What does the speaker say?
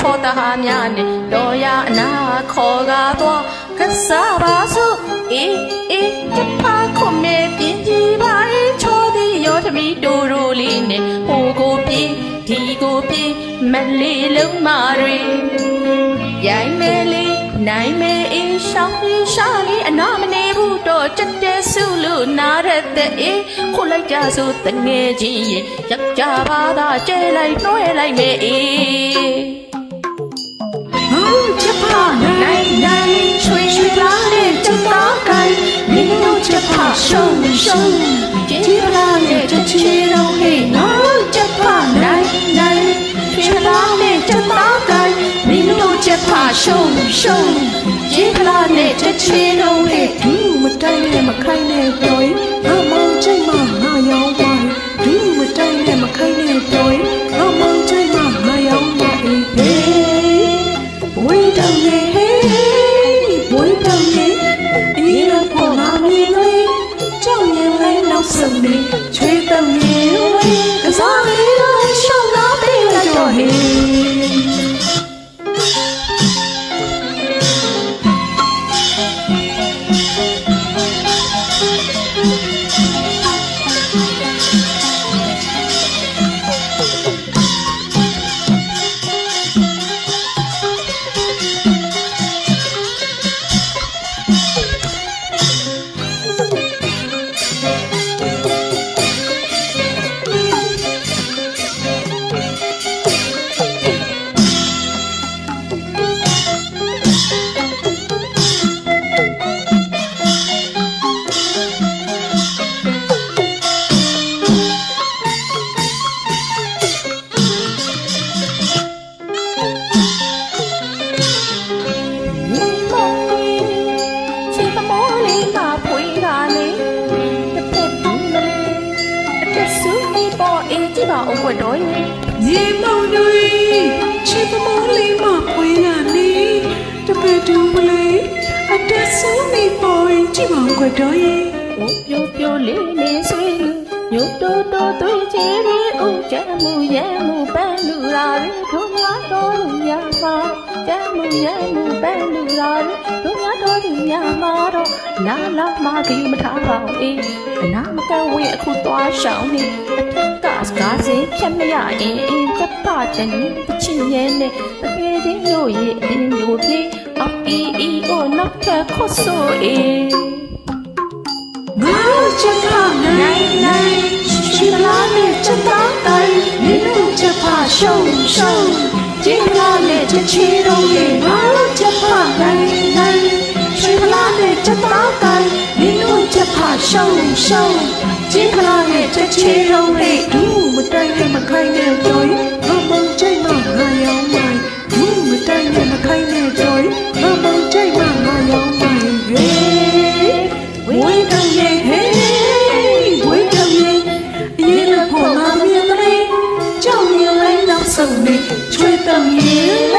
ဖော်တဟာများနဲ့တော်ရအနာခေါ်ကားတော့ကစားပါစို့အေးအေးတဖာခုမဲပြင်းကြီးပါရဲ့ချောသည်ရောသမီးတူတူလေးနဲ့ဟိုကိုပြေးဒီကိုပြေးမလေးလုံးမာတွေရိုင်းမဲလေးနိုင်မဲအေးရှောင်းပြီးရှာလေးအနာမနေဘူးတော့တက် တဲ့ဆုလို့နာရတဲ့အေးခုလိုက်ကြစို့တငယ်ချင်းရဲ့ယောက်ျားဘာသာကျဲလိုက်နှွဲလိုက်မဲအေးဟောချက်ဖာနိုင်နိုင်ချွေချွေလာတဲ့ချက်သားကိုင်မင်းတို့ချက်ဖာရှုံရှုံကြည်လာတဲ့ချက်ချီတော့ဟေးဟောချက်ဖာနိုင်နိုင်ချွေလာတဲ့ချက်သားကိုင်မင်းတို့ချက်ဖာရှုံရှုံကြည်လာတဲ့ချက်ချီတော့ ချွေ ကြည့်ပါအောင်ွက်တော်ရဲ့ရေမောင်တွေချစ်ပမောလေးမပွေးလာနေတပည့်တူမလေးအတက်ဆူနေပေါ်ကြည့်ပါဦးကတော့ရဲ့။ဦးပြိုပြိုလေးလေးဆွေးလူညို့တိုးတိုးသွေးချေရီဦးချမ်းမှုရဲမှုပန်းလူလာရီတို့များတော်လူများပါ ချမ်းမှုရဲမှုပန်းလူလာရီတို့များတော်လူများပါတော့လာလာမကယူမထားပါဘူးအေးအနာမကဝေးအခုသွားရှောင်းနေအထက်ကစကားစင်ဖြတ်မရအင်းအင်းတပ်ပါတန်ပချင်းရဲနဲ့တကယ်ချင်းတို့ရဲ့အင်းတို့ပြေအပီအီကိုနောက်ထပ်ခေါ်ဆိုအေးငါချက်ခနိုင်နိုင်ချစ်လာနဲ့ချက်သားတိုင်မင်းတို့ချက်ဖာရှုံရှုံကြ จะชีโรงเรียนน้องจะผ่านในในชีพลาเนี่ยจะต้ากันนี่นู่นจะผ่าเช่าเช่าชีพลาเนี่ยจะชีโรงเรียนดูมันได้เนี่ยมันใครเนี่ยจอยมาเมืองใจมาหายเอาใหม่ดูมันได้เนี่ยมันใครเนี่ยจอยมาเมืองใจมาหายเอาใหม่เฮ้วุ้ยกังเย่เฮ้วุ้ยกังเย่ยี่ละผัวมาเมียตรีเจ้าเมียไว้น้ำสั่งนี่ Twitter 你。